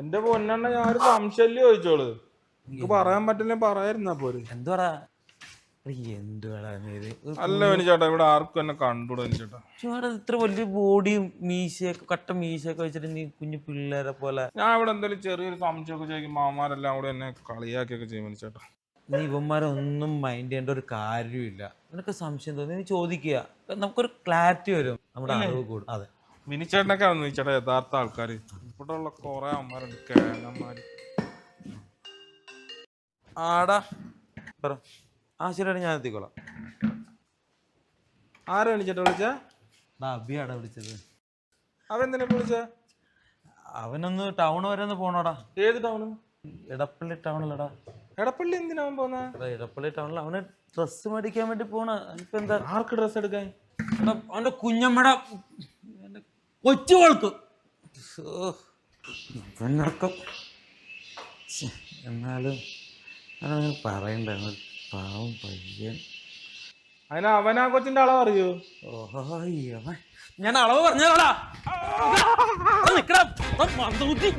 എന്റെ പൊന്നെണ്ണ ഞാൻ ഒരു സംശയം ചോദിച്ചോൾ. എനിക്ക് പറയാൻ പറ്റില്ല പറയായിരുന്നാ പോര്. എന്തുവാടാ? എന്തുവാടാ ഇത്? അല്ല ഇവിടെ ആർക്കും എന്നെ കണ്ടൂടാ വേണി ചേട്ടാ ഇത്ര വലിയ ബോഡിയും മീശയൊക്കെ കട്ട മീശയൊക്കെ വെച്ചിട്ട് നീ കുഞ്ഞു പിള്ളേരെ പോലെ. ഞാൻ ഇവിടെ എന്തെങ്കിലും ചെറിയൊരു സംശയമൊക്കെ ചോദിക്കും മാമാരെല്ലാം കൂടെ എന്നെ കളിയാക്കിയൊക്കെ ചെയ്യും വേണി നീ ഇവന്മാരെ ഒന്നും മൈൻഡ് ചെയ്യേണ്ട ഒരു കാര്യമില്ല നിനക്ക് സംശയം തോന്നി നീ ചോദിക്കുക. നമുക്കൊരു ക്ലാരിറ്റി വരും. നമ്മുടെ അറിവ് കൂടും. അതെ. മിനിച്ചേട്ടനൊക്കെ ആണ് യഥാർത്ഥ ആൾക്കാര്. ഇവിടെ ഉള്ള കൊറേ അമ്മമാരുണ്ട് ആടാ. പറ. ആ ശരിയാണ് ഞാൻ എത്തിക്കോളാം. ആരാ വിളിച്ചിട്ട് വിളിച്ചാ? അബിയാടാ വിളിച്ചത്. അവൻ എന്തിനാ വിളിച്ചാ? അവനൊന്ന് ടൗൺ വരെ ഒന്ന് പോണോടാ. ഏത് ടൗണ്? ഇടപ്പള്ളി ടൗണിലടാ. എടപ്പള്ളി എന്തിനാ അവൻ പോന്ന? എടപ്പള്ളി ഇടപ്പള്ളി ടൗണിൽ അവന് ഡ്രസ്സ് മേടിക്കാൻ വേണ്ടി പോണ. ഇപ്പൊ എന്താ? ആർക്ക് ഡ്രസ് എടുക്കാൻ? അവന്റെ അവന്റെ കൊച്ചു എന്റെ കൊച്ചു ഛെ, എന്നാലും ഞാനങ്ങനെ പറയണ്ട. പാവം പയ്യൻ. അതിന് അവനാ കൊച്ചിന്റെ അളവ് അറിയോ? ഓഹോ ഞാൻ അളവ് പറഞ്ഞോടാ നിക്കടാ. മന്ദബുദ്ധി.